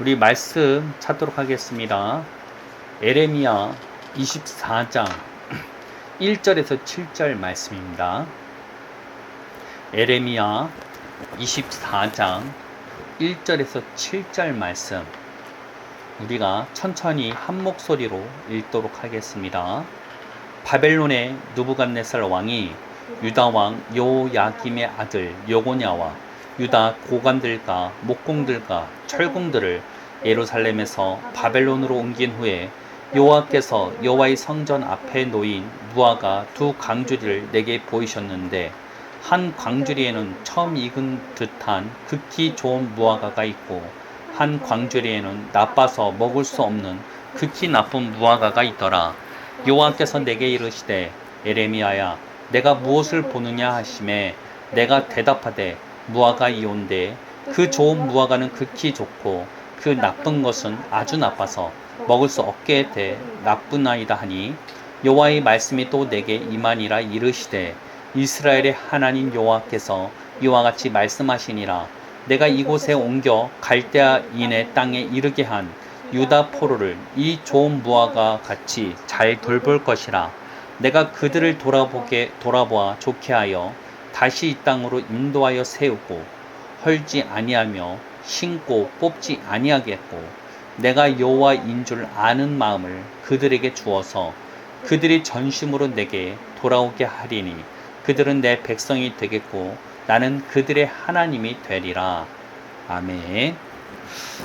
우리 말씀 찾도록 하겠습니다. 에레미야 24장 1절에서 7절 말씀입니다. 에레미야 24장 1절에서 7절 말씀 우리가 천천히 한 목소리로 읽도록 하겠습니다. 바벨론의 누부갓네살 왕이 유다 왕 요야김의 아들 요고냐와 유다 고관들과 목공들과 철공들을 예루살렘에서 바벨론으로 옮긴 후에 여호와께서 여호와의 성전 앞에 놓인 무화과 두 광주리를 내게 보이셨는데 한 광주리에는 처음 익은 듯한 극히 좋은 무화과가 있고 한 광주리에는 나빠서 먹을 수 없는 극히 나쁜 무화과가 있더라. 여호와께서 내게 이르시되 에레미야야 내가 무엇을 보느냐 하심에 내가 대답하되 무화과 이온데 그 좋은 무화과는 극히 좋고 그 나쁜 것은 아주 나빠서 먹을 수 없게 돼 나쁜 아이다 하니 여호와의 말씀이 또 내게 임하니라 이르시되 이스라엘의 하나님 여호와께서 이와 같이 말씀하시니라. 내가 이곳에 옮겨 갈대아인의 땅에 이르게 한 유다 포로를 이 좋은 무화과 같이 잘 돌볼 것이라. 내가 그들을 돌아보게 돌아보아 좋게 하여 다시 이 땅으로 인도하여 세우고 헐지 아니하며 신고 뽑지 아니하겠고 내가 여호와인 줄 아는 마음을 그들에게 주어서 그들이 전심으로 내게 돌아오게 하리니 그들은 내 백성이 되겠고 나는 그들의 하나님이 되리라. 아멘.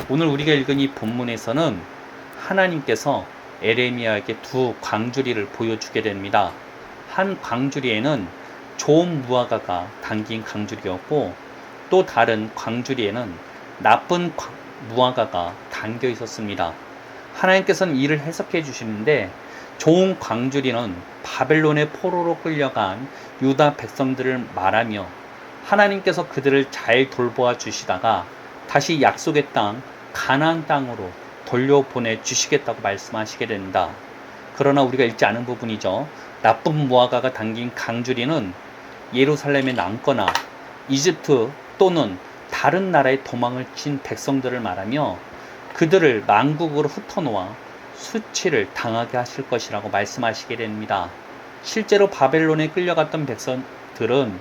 오늘 우리가 읽은 이 본문에서는 하나님께서 에레미야에게 두 광주리를 보여주게 됩니다. 한 광주리에는 좋은 무화과가 담긴 광주리였고 또 다른 광주리에는 나쁜 무화과가 담겨 있었습니다. 하나님께서는 이를 해석해 주시는데 좋은 광주리는 바벨론의 포로로 끌려간 유다 백성들을 말하며 하나님께서 그들을 잘 돌보아 주시다가 다시 약속의 땅 가나안 땅으로 돌려보내 주시겠다고 말씀하시게 된다. 그러나 우리가 읽지 않은 부분이죠. 나쁜 무화과가 담긴 강주리는 예루살렘에 남거나 이집트 또는 다른 나라에 도망을 친 백성들을 말하며 그들을 망국으로 흩어놓아 수치를 당하게 하실 것이라고 말씀하시게 됩니다. 실제로 바벨론에 끌려갔던 백성들은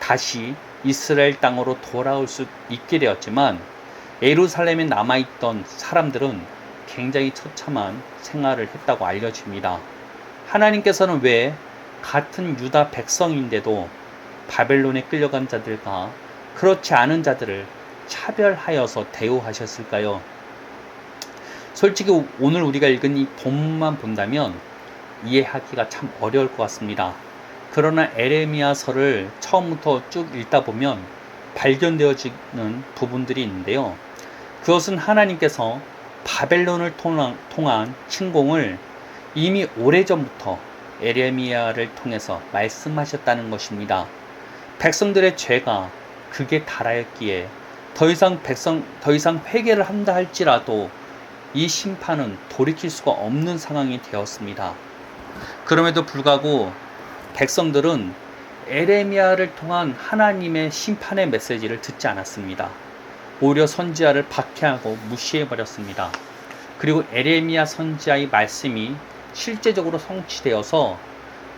다시 이스라엘 땅으로 돌아올 수 있게 되었지만 예루살렘에 남아있던 사람들은 굉장히 처참한 생활을 했다고 알려집니다. 하나님께서는 왜 같은 유다 백성인데도 바벨론에 끌려간 자들과 그렇지 않은 자들을 차별하여서 대우하셨을까요? 솔직히 오늘 우리가 읽은 이 본문만 본다면 이해하기가 참 어려울 것 같습니다. 그러나 에레미야서를 처음부터 쭉 읽다 보면 발견되어지는 부분들이 있는데요. 그것은 하나님께서 바벨론을 통한, 통한 침공을 이미 오래전부터 에레미야를 통해서 말씀하셨다는 것입니다. 백성들의 죄가 극에 달하였기에 더 이상 백성 더 이상 회개를 한다 할지라도 이 심판은 돌이킬 수가 없는 상황이 되었습니다. 그럼에도 불구하고 백성들은 에레미야를 통한 하나님의 심판의 메시지를 듣지 않았습니다. 오히려 선지자를 박해하고 무시해 버렸습니다. 그리고 에레미야 선지자의 말씀이 실제적으로 성취되어서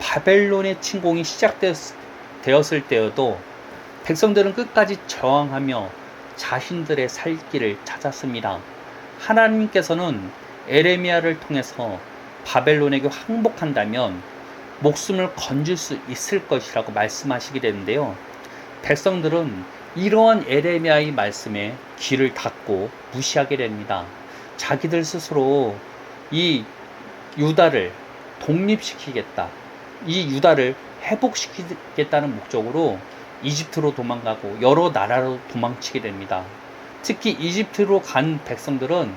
바벨론의 침공이 시작되었을 때여도 백성들은 끝까지 저항하며 자신들의 살 길을 찾았습니다. 하나님께서는 에레미야를 통해서 바벨론에게 항복한다면 목숨을 건질 수 있을 것이라고 말씀하시게 되는데요. 백성들은 이러한 에레미야의 말씀에 귀를 닫고 무시하게 됩니다. 자기들 스스로 이 유다를 독립시키겠다. 이 유다를 회복시키겠다는 목적으로 이집트로 도망가고 여러 나라로 도망치게 됩니다. 특히 이집트로 간 백성들은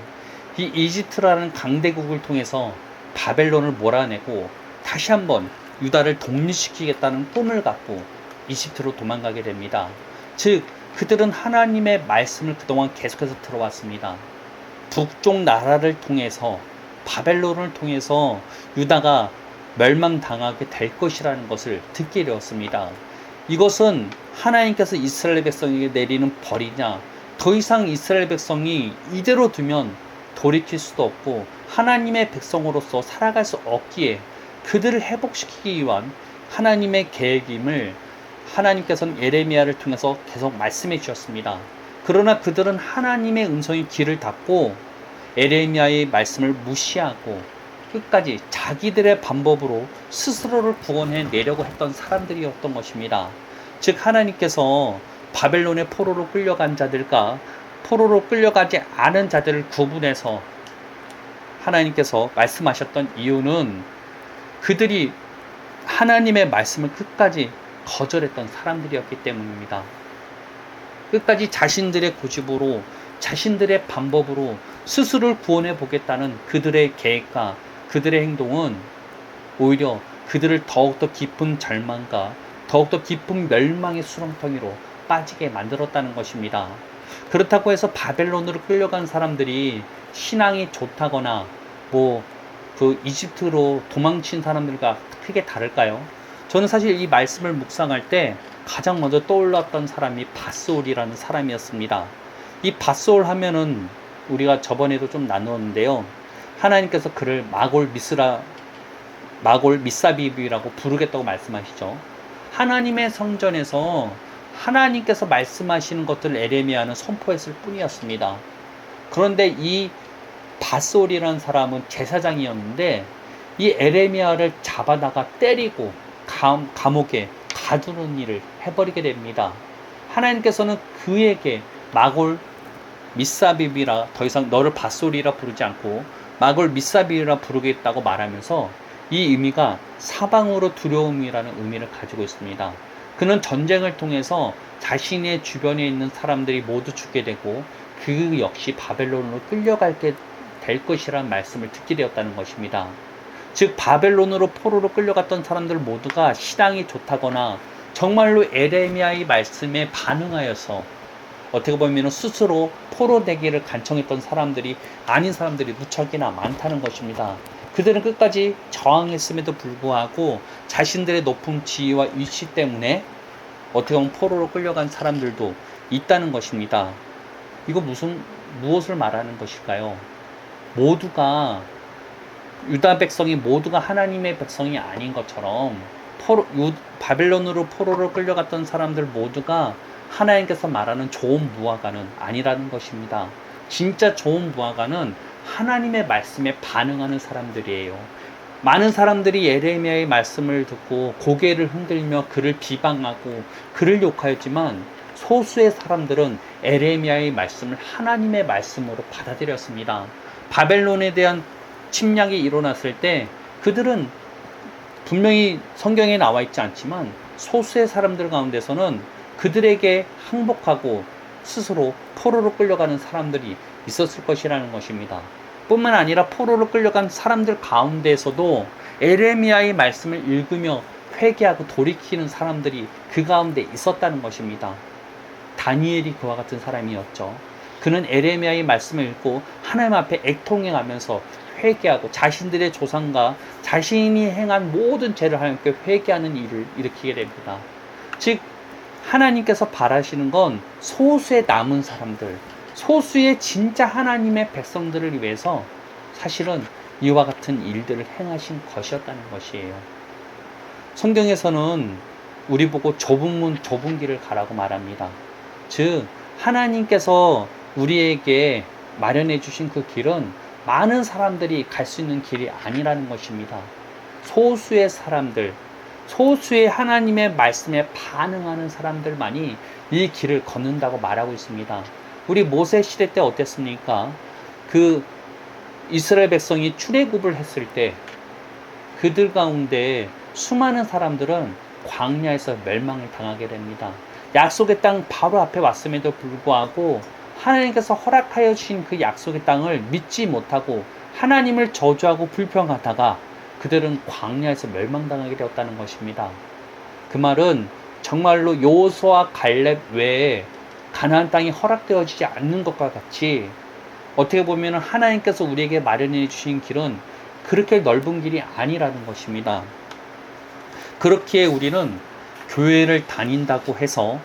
이 이집트라는 강대국을 통해서 바벨론을 몰아내고 다시 한번 유다를 독립시키겠다는 꿈을 갖고 이집트로 도망가게 됩니다. 즉, 그들은 하나님의 말씀을 그동안 계속해서 들어왔습니다. 북쪽 나라를 통해서 바벨론을 통해서 유다가 멸망당하게 될 것이라는 것을 듣게 되었습니다. 이것은 하나님께서 이스라엘 백성에게 내리는 벌이냐 더 이상 이스라엘 백성이 이대로 두면 돌이킬 수도 없고 하나님의 백성으로서 살아갈 수 없기에 그들을 회복시키기 위한 하나님의 계획임을 하나님께서는 예레미야를 통해서 계속 말씀해 주셨습니다. 그러나 그들은 하나님의 음성이 귀를 닫고 에레미야의 말씀을 무시하고 끝까지 자기들의 방법으로 스스로를 구원해 내려고 했던 사람들이었던 것입니다. 즉 하나님께서 바벨론의 포로로 끌려간 자들과 포로로 끌려가지 않은 자들을 구분해서 하나님께서 말씀하셨던 이유는 그들이 하나님의 말씀을 끝까지 거절했던 사람들이었기 때문입니다. 끝까지 자신들의 고집으로 자신들의 방법으로 스스로를 구원해 보겠다는 그들의 계획과 그들의 행동은 오히려 그들을 더욱더 깊은 절망과 더욱더 깊은 멸망의 수렁텅이로 빠지게 만들었다는 것입니다. 그렇다고 해서 바벨론으로 끌려간 사람들이 신앙이 좋다거나 뭐 그 이집트로 도망친 사람들과 크게 다를까요? 저는 사실 이 말씀을 묵상할 때 가장 먼저 떠올랐던 사람이 바스올이라는 사람이었습니다. 이 바스올 하면은 우리가 저번에도 좀 나누었는데요. 하나님께서 그를 마골 미스라 마골 미사비비라고 부르겠다고 말씀하시죠. 하나님의 성전에서 하나님께서 말씀하시는 것들을 에레미야는 선포했을 뿐이었습니다. 그런데 이 바솔이라는 사람은 제사장이었는데 이 에레미야를 잡아다가 때리고 감, 감옥에 가두는 일을 해버리게 됩니다. 하나님께서는 그에게 마골 미사비비라 더 이상 너를 바솔이라 부르지 않고 마골 미사비라 부르겠다고 말하면서 이 의미가 사방으로 두려움이라는 의미를 가지고 있습니다. 그는 전쟁을 통해서 자신의 주변에 있는 사람들이 모두 죽게 되고 그 역시 바벨론으로 끌려갈게 될 것이라는 말씀을 듣게 되었다는 것입니다. 즉 바벨론으로 포로로 끌려갔던 사람들 모두가 신앙이 좋다거나 정말로 에레미야의 말씀에 반응하여서 어떻게 보면 스스로 포로 되기를 간청했던 사람들이 아닌 사람들이 무척이나 많다는 것입니다. 그들은 끝까지 저항했음에도 불구하고 자신들의 높은 지위와 위치 때문에 어떻게 보면 포로로 끌려간 사람들도 있다는 것입니다. 이거 무슨 무엇을 말하는 것일까요? 모두가 유다 백성이 모두가 하나님의 백성이 아닌 것처럼 포로, 유, 바벨론으로 포로로 끌려갔던 사람들 모두가 하나님께서 말하는 좋은 무화과는 아니라는 것입니다. 진짜 좋은 무화과는 하나님의 말씀에 반응하는 사람들이에요. 많은 사람들이 예레미야의 말씀을 듣고 고개를 흔들며 그를 비방하고 그를 욕하였지만 소수의 사람들은 에레미야의 말씀을 하나님의 말씀으로 받아들였습니다. 바벨론에 대한 침략이 일어났을 때 그들은 분명히 성경에 나와 있지 않지만 소수의 사람들 가운데서는 그들에게 항복하고 스스로 포로로 끌려가는 사람들이 있었을 것이라는 것입니다. 뿐만 아니라 포로로 끌려간 사람들 가운데서도 에레미야의 말씀을 읽으며 회개하고 돌이키는 사람들이 그 가운데 있었다는 것입니다. 다니엘이 그와 같은 사람이었죠. 그는 에레미야의 말씀을 읽고 하나님 앞에 애통해가면서 회개하고 자신들의 조상과 자신이 행한 모든 죄를 하나님께 회개하는 일을 일으키게 됩니다. 즉 하나님께서 바라시는 건 소수의 남은 사람들, 소수의 진짜 하나님의 백성들을 위해서 사실은 이와 같은 일들을 행하신 것이었다는 것이에요. 성경에서는 우리 보고 좁은 문, 좁은 길을 가라고 말합니다. 즉, 하나님께서 우리에게 마련해 주신 그 길은 많은 사람들이 갈 수 있는 길이 아니라는 것입니다. 소수의 사람들, 소수의 하나님의 말씀에 반응하는 사람들만이 이 길을 걷는다고 말하고 있습니다. 우리 모세 시대 때 어땠습니까? 그 이스라엘 백성이 출애굽을 했을 때 그들 가운데 수많은 사람들은 광야에서 멸망을 당하게 됩니다. 약속의 땅 바로 앞에 왔음에도 불구하고 하나님께서 허락하여 주신 그 약속의 땅을 믿지 못하고 하나님을 저주하고 불평하다가 그들은 광야에서 멸망당하게 되었다는 것입니다. 그 말은 정말로 요소와 갈렙 외에 가나안 땅이 허락되어지지 않는 것과 같이 어떻게 보면 하나님께서 우리에게 마련해 주신 길은 그렇게 넓은 길이 아니라는 것입니다. 그렇기에 우리는 교회를 다닌다고 해서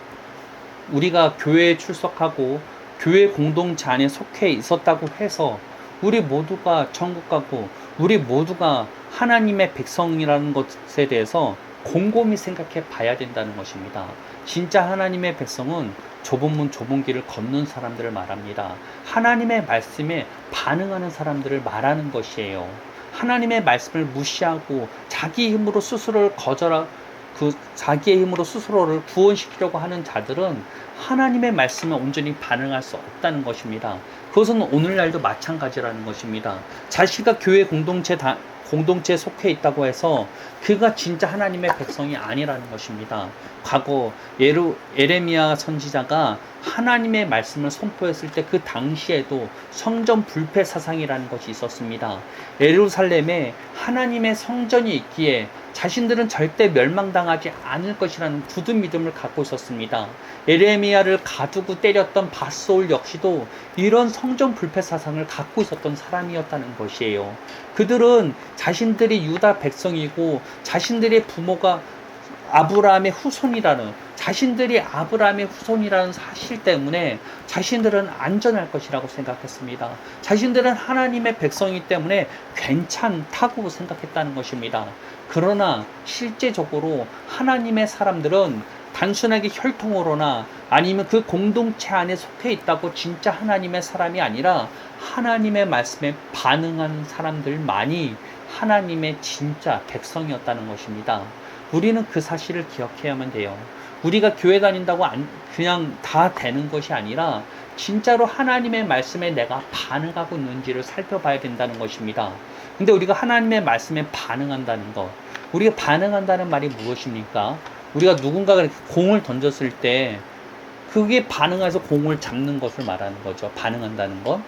우리가 교회에 출석하고 교회 공동체 안에 속해 있었다고 해서 우리 모두가 천국 가고 우리 모두가 하나님의 백성이라는 것에 대해서 곰곰이 생각해 봐야 된다는 것입니다. 진짜 하나님의 백성은 좁은 문 좁은 길을 걷는 사람들을 말합니다. 하나님의 말씀에 반응하는 사람들을 말하는 것이에요. 하나님의 말씀을 무시하고 자기 힘으로 스스로를 거절하 그 자기의 힘으로 스스로를 구원시키려고 하는 자들은 하나님의 말씀에 온전히 반응할 수 없다는 것입니다. 그것은 오늘날도 마찬가지라는 것입니다. 자신가 교회 공동체 다, 공동체에 속해 있다고 해서 그가 진짜 하나님의 백성이 아니라는 것입니다. 과거 예루, 에레미야 선지자가 하나님의 말씀을 선포했을 때 그 당시에도 성전 불패 사상이라는 것이 있었습니다. 예루살렘에 하나님의 성전이 있기에 자신들은 절대 멸망당하지 않을 것이라는 굳은 믿음을 갖고 있었습니다. 에레미야를 가두고 때렸던 바소울 역시도 이런 성전 불패 사상을 갖고 있었던 사람이었다는 것이에요. 그들은 자신들이 유다 백성이고 자신들의 부모가 아브라함의 후손이라는 자신들이 아브라함의 후손이라는 사실 때문에 자신들은 안전할 것이라고 생각했습니다. 자신들은 하나님의 백성이기 때문에 괜찮다고 생각했다는 것입니다. 그러나 실제적으로 하나님의 사람들은 단순하게 혈통으로나 아니면 그 공동체 안에 속해 있다고 진짜 하나님의 사람이 아니라 하나님의 말씀에 반응하는 사람들만이 하나님의 진짜 백성이었다는 것입니다. 우리는 그 사실을 기억해야만 돼요. 우리가 교회 다닌다고 안, 그냥 다 되는 것이 아니라 진짜로 하나님의 말씀에 내가 반응하고 있는지를 살펴봐야 된다는 것입니다. 근데 우리가 하나님의 말씀에 반응한다는 것, 우리가 반응한다는 말이 무엇입니까? 우리가 누군가가 공을 던졌을 때 그게 반응해서 공을 잡는 것을 말하는 거죠. 반응한다는 것.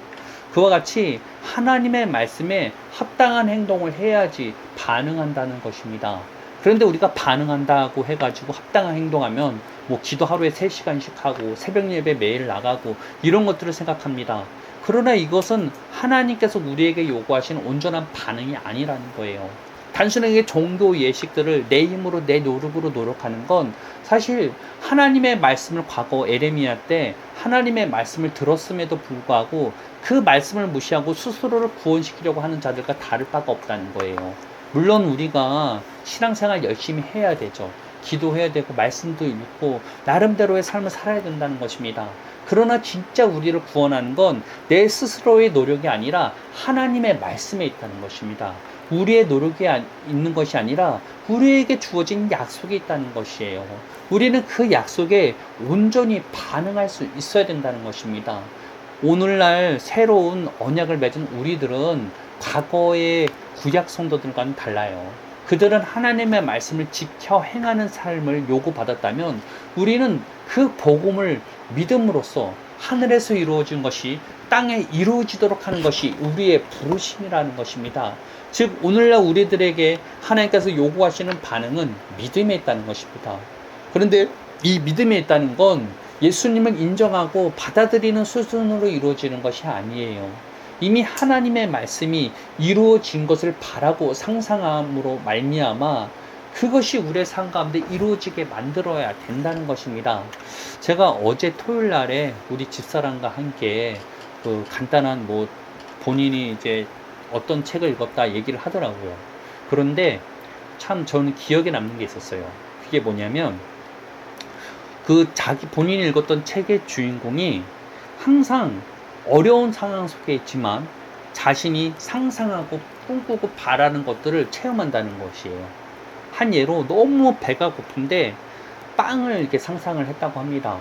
그와 같이 하나님의 말씀에 합당한 행동을 해야지 반응한다는 것입니다. 그런데 우리가 반응한다고 해가지고 합당한 행동하면 뭐 기도 하루에 3시간씩 하고 새벽 예배 매일 나가고 이런 것들을 생각합니다. 그러나 이것은 하나님께서 우리에게 요구하시는 온전한 반응이 아니라는 거예요. 단순하게 종교 예식들을 내 힘으로 내 노력으로 노력하는 건 사실 하나님의 말씀을 과거 에레미야 때 하나님의 말씀을 들었음에도 불구하고 그 말씀을 무시하고 스스로를 구원시키려고 하는 자들과 다를 바가 없다는 거예요. 물론 우리가 신앙생활 열심히 해야 되죠. 기도해야 되고 말씀도 읽고 나름대로의 삶을 살아야 된다는 것입니다. 그러나 진짜 우리를 구원하는 건 내 스스로의 노력이 아니라 하나님의 말씀에 있다는 것입니다. 우리의 노력이 있는 것이 아니라 우리에게 주어진 약속이 있다는 것이에요. 우리는 그 약속에 온전히 반응할 수 있어야 된다는 것입니다. 오늘날 새로운 언약을 맺은 우리들은 과거의 구약 성도들과는 달라요. 그들은 하나님의 말씀을 지켜 행하는 삶을 요구받았다면 우리는 그 복음을 믿음으로써 하늘에서 이루어진 것이 땅에 이루어지도록 하는 것이 우리의 부르심이라는 것입니다. 즉 오늘날 우리들에게 하나님께서 요구하시는 반응은 믿음에 있다는 것입니다. 그런데 이 믿음에 있다는 건 예수님을 인정하고 받아들이는 수준으로 이루어지는 것이 아니에요. 이미 하나님의 말씀이 이루어진 것을 바라고 상상함으로 말미암아 그것이 우리의 삶 가운데 이루어지게 만들어야 된다는 것입니다. 제가 어제 토요일 날에 우리 집사람과 함께 그 간단한 뭐 본인이 이제 어떤 책을 읽었다 얘기를 하더라고요. 그런데 참 저는 기억에 남는 게 있었어요. 그게 뭐냐면 그 자기 본인이 읽었던 책의 주인공이 항상 어려운 상황 속에 있지만 자신이 상상하고 꿈꾸고 바라는 것들을 체험한다는 것이에요. 한 예로 너무 배가 고픈데 빵을 이렇게 상상을 했다고 합니다.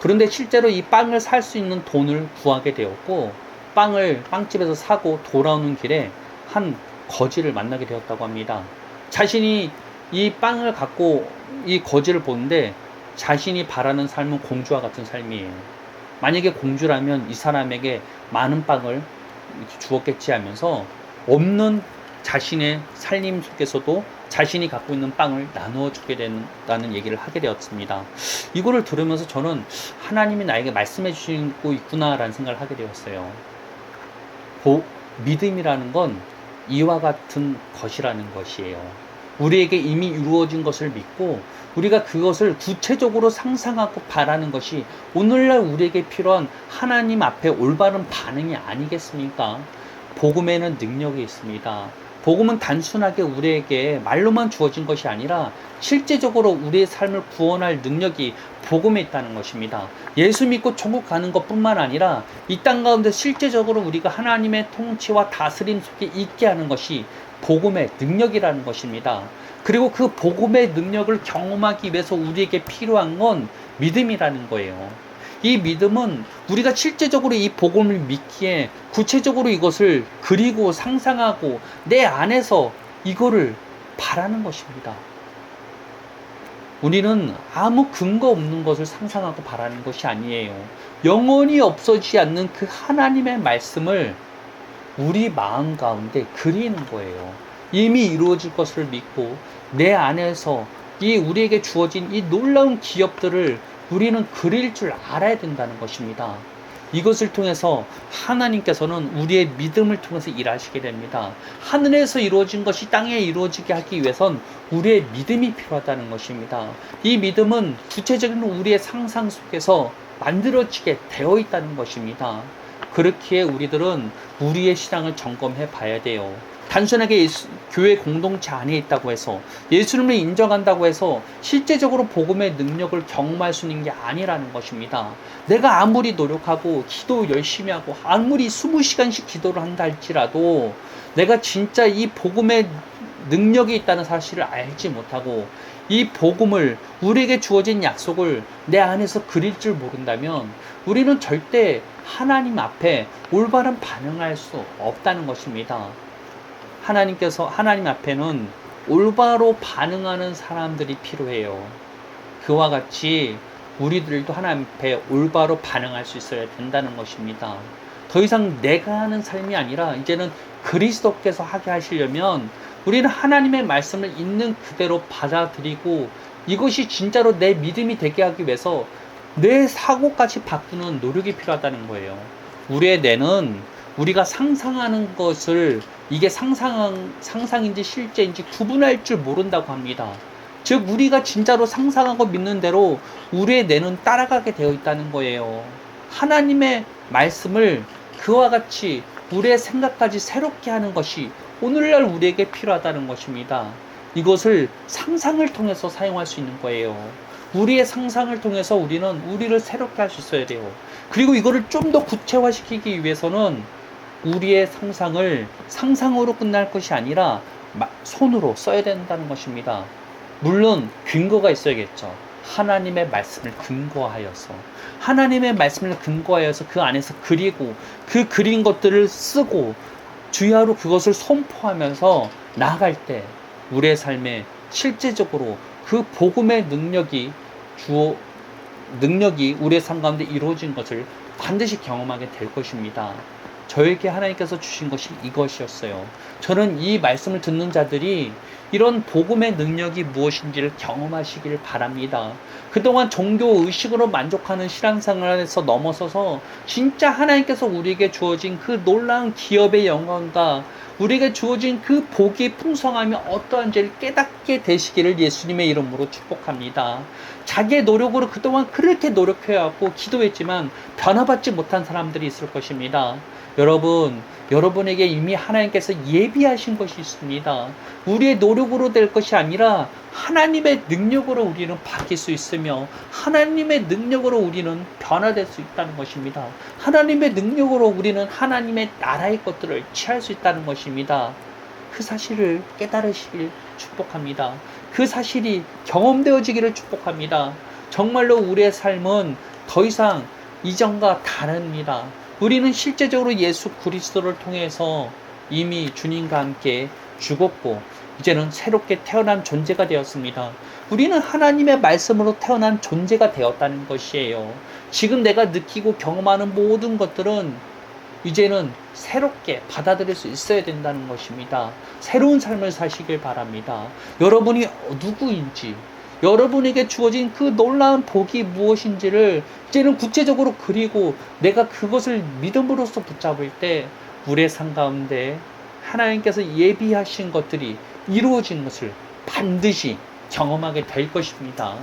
그런데 실제로 이 빵을 살 수 있는 돈을 구하게 되었고 빵을 빵집에서 사고 돌아오는 길에 한 거지를 만나게 되었다고 합니다. 자신이 이 빵을 갖고 이 거지를 보는데 자신이 바라는 삶은 공주와 같은 삶이에요. 만약에 공주라면 이 사람에게 많은 빵을 주었겠지 하면서 없는 자신의 살림 속에서도 자신이 갖고 있는 빵을 나누어 주게 된다는 얘기를 하게 되었습니다. 이거를 들으면서 저는 하나님이 나에게 말씀해 주시고 있구나라는 생각을 하게 되었어요. 보, 믿음이라는 건 이와 같은 것이라는 것이에요. 우리에게 이미 이루어진 것을 믿고 우리가 그것을 구체적으로 상상하고 바라는 것이 오늘날 우리에게 필요한 하나님 앞에 올바른 반응이 아니겠습니까? 복음에는 능력이 있습니다. 복음은 단순하게 우리에게 말로만 주어진 것이 아니라 실제적으로 우리의 삶을 구원할 능력이 복음에 있다는 것입니다. 예수 믿고 천국 가는 것뿐만 아니라 이 땅 가운데 실제적으로 우리가 하나님의 통치와 다스림 속에 있게 하는 것이 복음의 능력이라는 것입니다. 그리고 그 복음의 능력을 경험하기 위해서 우리에게 필요한 건 믿음이라는 거예요. 이 믿음은 우리가 실제적으로 이 복음을 믿기에 구체적으로 이것을 그리고 상상하고 내 안에서 이거를 바라는 것입니다. 우리는 아무 근거 없는 것을 상상하고 바라는 것이 아니에요. 영원히 없어지지 않는 그 하나님의 말씀을 우리 마음 가운데 그리는 거예요. 이미 이루어질 것을 믿고 내 안에서 이 우리에게 주어진 이 놀라운 기업들을 우리는 그릴 줄 알아야 된다는 것입니다. 이것을 통해서 하나님께서는 우리의 믿음을 통해서 일하시게 됩니다. 하늘에서 이루어진 것이 땅에 이루어지게 하기 위해선 우리의 믿음이 필요하다는 것입니다. 이 믿음은 구체적인 우리의 상상 속에서 만들어지게 되어 있다는 것입니다. 그렇기에 우리들은 우리의 신앙을 점검해 봐야 돼요. 단순하게 예수, 교회 공동체 안에 있다고 해서 예수님을 인정한다고 해서 실제적으로 복음의 능력을 경험할 수 있는 게 아니라는 것입니다. 내가 아무리 노력하고 기도 열심히 하고 아무리 20시간씩 기도를 한다 할지라도 내가 진짜 이 복음의 능력이 있다는 사실을 알지 못하고 이 복음을 우리에게 주어진 약속을 내 안에서 그릴 줄 모른다면 우리는 절대 하나님 앞에 올바른 반응할 수 없다는 것입니다. 하나님께서 하나님 앞에는 올바로 반응하는 사람들이 필요해요. 그와 같이 우리들도 하나님 앞에 올바로 반응할 수 있어야 된다는 것입니다. 더 이상 내가 하는 삶이 아니라 이제는 그리스도께서 하게 하시려면 우리는 하나님의 말씀을 있는 그대로 받아들이고 이것이 진짜로 내 믿음이 되게 하기 위해서 내 사고까지 바꾸는 노력이 필요하다는 거예요. 우리의 뇌는 우리가 상상하는 것을 이게 상상, 상상인지 실제인지 구분할 줄 모른다고 합니다. 즉, 우리가 진짜로 상상하고 믿는 대로 우리의 뇌는 따라가게 되어 있다는 거예요. 하나님의 말씀을 그와 같이 우리의 생각까지 새롭게 하는 것이 오늘날 우리에게 필요하다는 것입니다. 이것을 상상을 통해서 사용할 수 있는 거예요. 우리의 상상을 통해서 우리는 우리를 새롭게 할 수 있어야 돼요. 그리고 이거를 좀 더 구체화시키기 위해서는 우리의 상상을 상상으로 끝날 것이 아니라 손으로 써야 된다는 것입니다. 물론 근거가 있어야겠죠. 하나님의 말씀을 근거하여서 하나님의 말씀을 근거하여서 그 안에서 그리고 그 그린 것들을 쓰고 주야로 그것을 선포하면서 나아갈 때 우리의 삶에 실제적으로 그 복음의 능력이 주어 능력이 우리의 삶 가운데 이루어진 것을 반드시 경험하게 될 것입니다. 저에게 하나님께서 주신 것이 이것이었어요. 저는 이 말씀을 듣는 자들이 이런 복음의 능력이 무엇인지를 경험하시기를 바랍니다. 그동안 종교 의식으로 만족하는 신앙생활에서 넘어서서 진짜 하나님께서 우리에게 주어진 그 놀라운 기업의 영광과 우리에게 주어진 그 복의 풍성함이 어떠한지를 깨닫게 되시기를 예수님의 이름으로 축복합니다. 자기의 노력으로 그동안 그렇게 노력해왔고 기도했지만 변화받지 못한 사람들이 있을 것입니다. 여러분, 여러분에게 이미 하나님께서 예비하신 것이 있습니다. 우리의 노력으로 될 것이 아니라 하나님의 능력으로 우리는 바뀔 수 있으며 하나님의 능력으로 우리는 변화될 수 있다는 것입니다. 하나님의 능력으로 우리는 하나님의 나라의 것들을 취할 수 있다는 것입니다. 그 사실을 깨달으시길 축복합니다. 그 사실이 경험되어지기를 축복합니다. 정말로 우리의 삶은 더 이상 이전과 다릅니다. 우리는 실제적으로 예수 그리스도를 통해서 이미 주님과 함께 죽었고 이제는 새롭게 태어난 존재가 되었습니다. 우리는 하나님의 말씀으로 태어난 존재가 되었다는 것이에요. 지금 내가 느끼고 경험하는 모든 것들은 이제는 새롭게 받아들일 수 있어야 된다는 것입니다. 새로운 삶을 사시길 바랍니다. 여러분이 누구인지, 여러분에게 주어진 그 놀라운 복이 무엇인지를 이제는 구체적으로 그리고 내가 그것을 믿음으로써 붙잡을 때 우리의 삶 가운데 하나님께서 예비하신 것들이 이루어진 것을 반드시 경험하게 될 것입니다.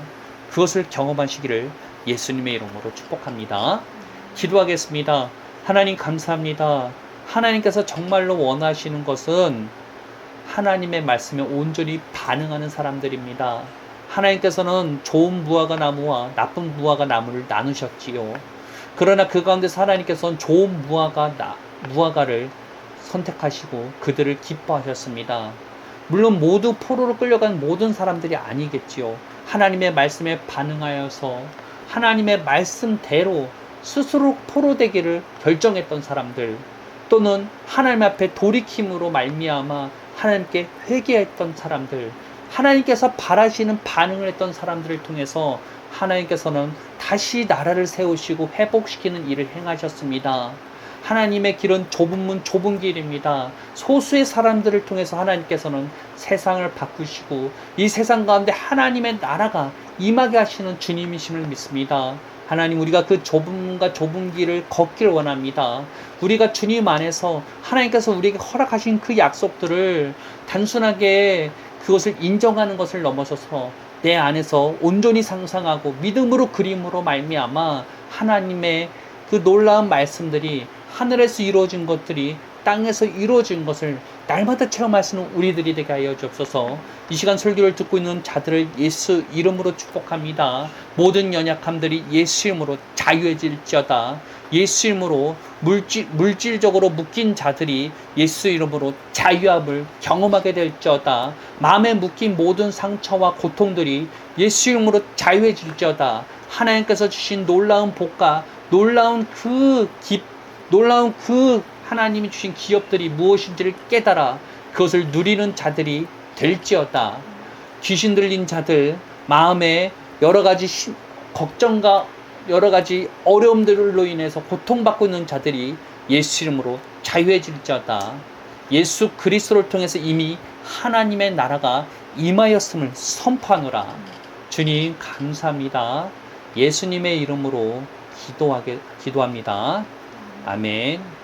그것을 경험하시기를 예수님의 이름으로 축복합니다. 기도하겠습니다. 하나님 감사합니다. 하나님께서 정말로 원하시는 것은 하나님의 말씀에 온전히 반응하는 사람들입니다. 하나님께서는 좋은 무화과 나무와 나쁜 무화과 나무를 나누셨지요. 그러나 그 가운데서 하나님께서는 좋은 무화과 나, 무화과를 선택하시고 그들을 기뻐하셨습니다. 물론 모두 포로로 끌려간 모든 사람들이 아니겠지요. 하나님의 말씀에 반응하여서 하나님의 말씀대로 스스로 포로 되기를 결정했던 사람들 또는 하나님 앞에 돌이킴으로 말미암아 하나님께 회개했던 사람들 하나님께서 바라시는 반응을 했던 사람들을 통해서 하나님께서는 다시 나라를 세우시고 회복시키는 일을 행하셨습니다. 하나님의 길은 좁은 문 좁은 길입니다. 소수의 사람들을 통해서 하나님께서는 세상을 바꾸시고 이 세상 가운데 하나님의 나라가 임하게 하시는 주님이심을 믿습니다. 하나님 우리가 그 좁은 문과 좁은 길을 걷길 원합니다. 우리가 주님 안에서 하나님께서 우리에게 허락하신 그 약속들을 단순하게 그것을 인정하는 것을 넘어서서 내 안에서 온전히 상상하고 믿음으로 그림으로 말미암아 하나님의 그 놀라운 말씀들이 하늘에서 이루어진 것들이 땅에서 이루어진 것을 날마다 체험하시는 우리들이 되게 하여 주옵소서. 이 시간 설교를 듣고 있는 자들을 예수 이름으로 축복합니다. 모든 연약함들이 예수 이름으로 자유해질지어다. 예수 이름으로 물질, 물질적으로 묶인 자들이 예수 이름으로 자유함을 경험하게 될지어다. 마음에 묶인 모든 상처와 고통들이 예수 이름으로 자유해질지어다. 하나님께서 주신 놀라운 복과 놀라운 그 기, 놀라운 그 하나님이 주신 기업들이 무엇인지를 깨달아 그것을 누리는 자들이 될지어다. 귀신 들린 자들, 마음에 여러 가지 시- 걱정과 여러 가지 어려움들로 인해서 고통받고 있는 자들이 예수 이름으로 자유해질지어다. 예수 그리스도를 통해서 이미 하나님의 나라가 임하였음을 선포하노라. 주님 감사합니다. 예수님의 이름으로 기도하게 기도합니다. 아멘.